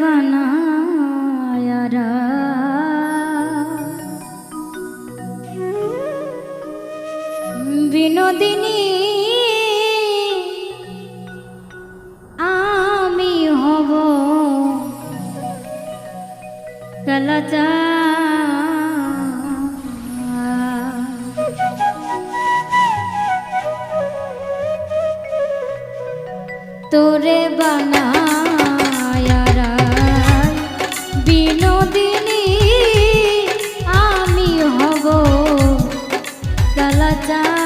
বানায়ারা বিনোদিনী আমি হব কালাচার 찾아.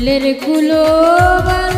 ফুলের কুলো বালা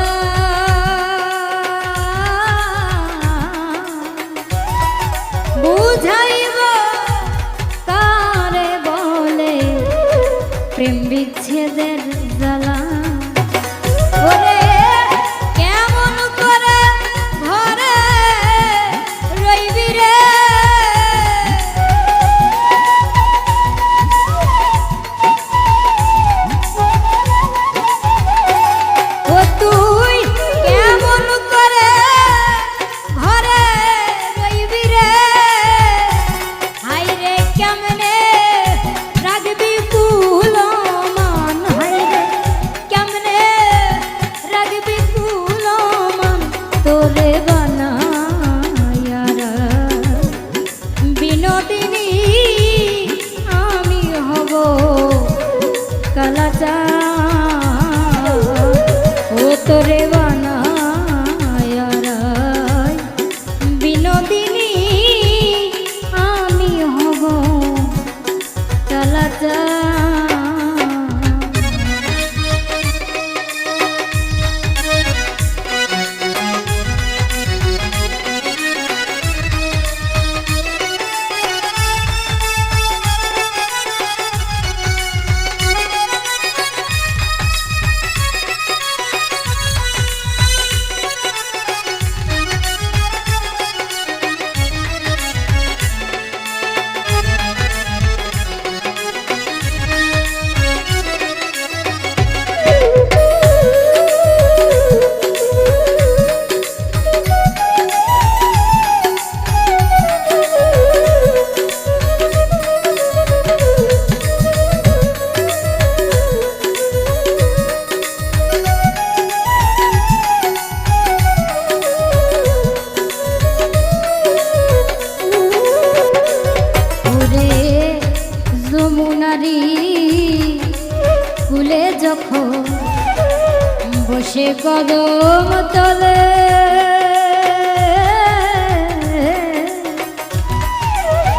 পদম তলে।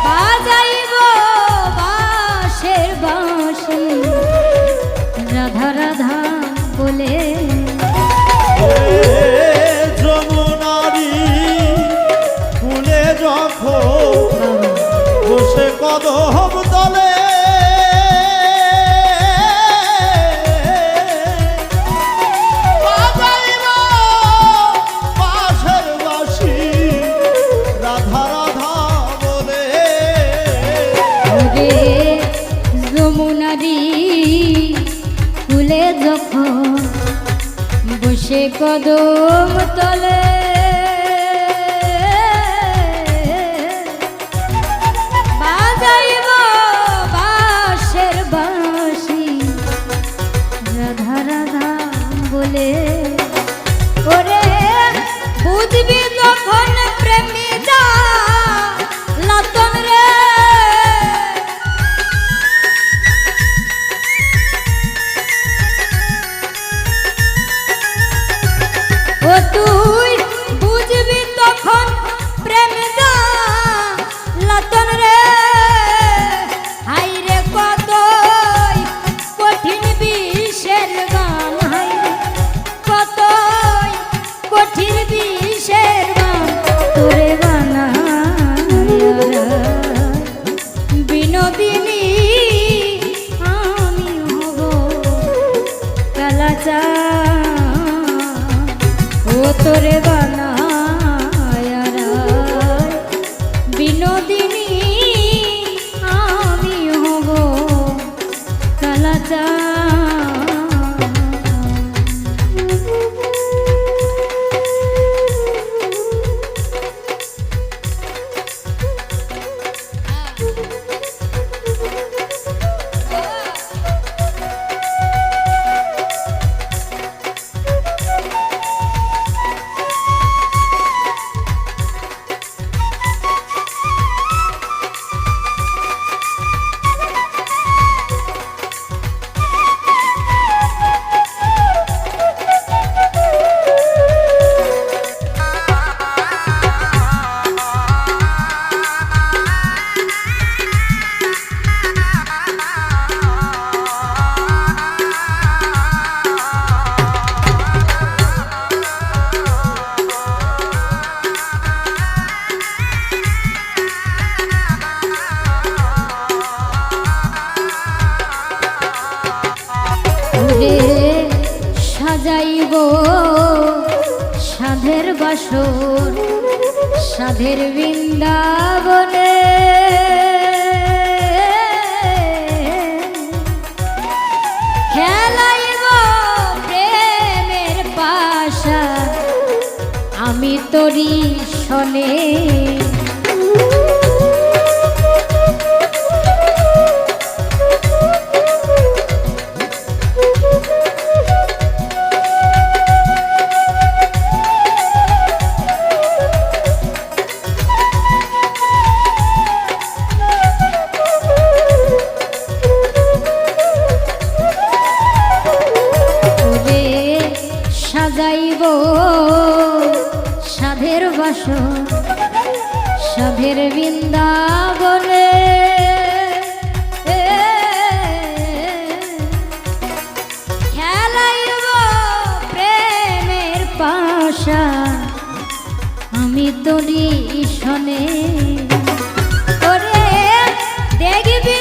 বাজাইব বাঁশের বাঁশি। রাধা রাধা বলে। যমুনারি ফুলে যখন বসে কদম তলে। কদম তলে তোরে গো সাধের বাসর সাধের বৃন্দাবনে। খেলাইব প্রেমের পাশা আমি তরি সনে আসো সভের বৃন্দাবনে। খেলাইব প্রেমের আমি তো নিশনে করে দেখবি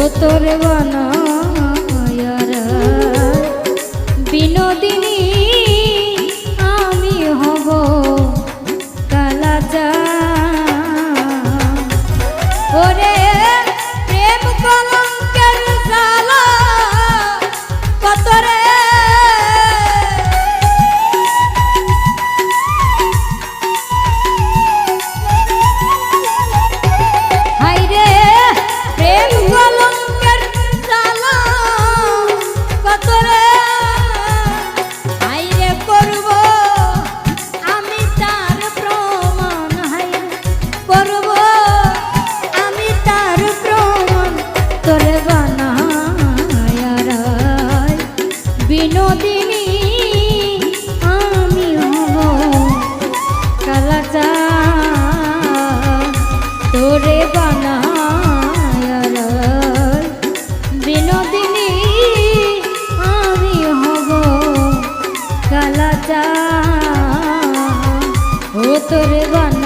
ও তোরে তোরে বানায়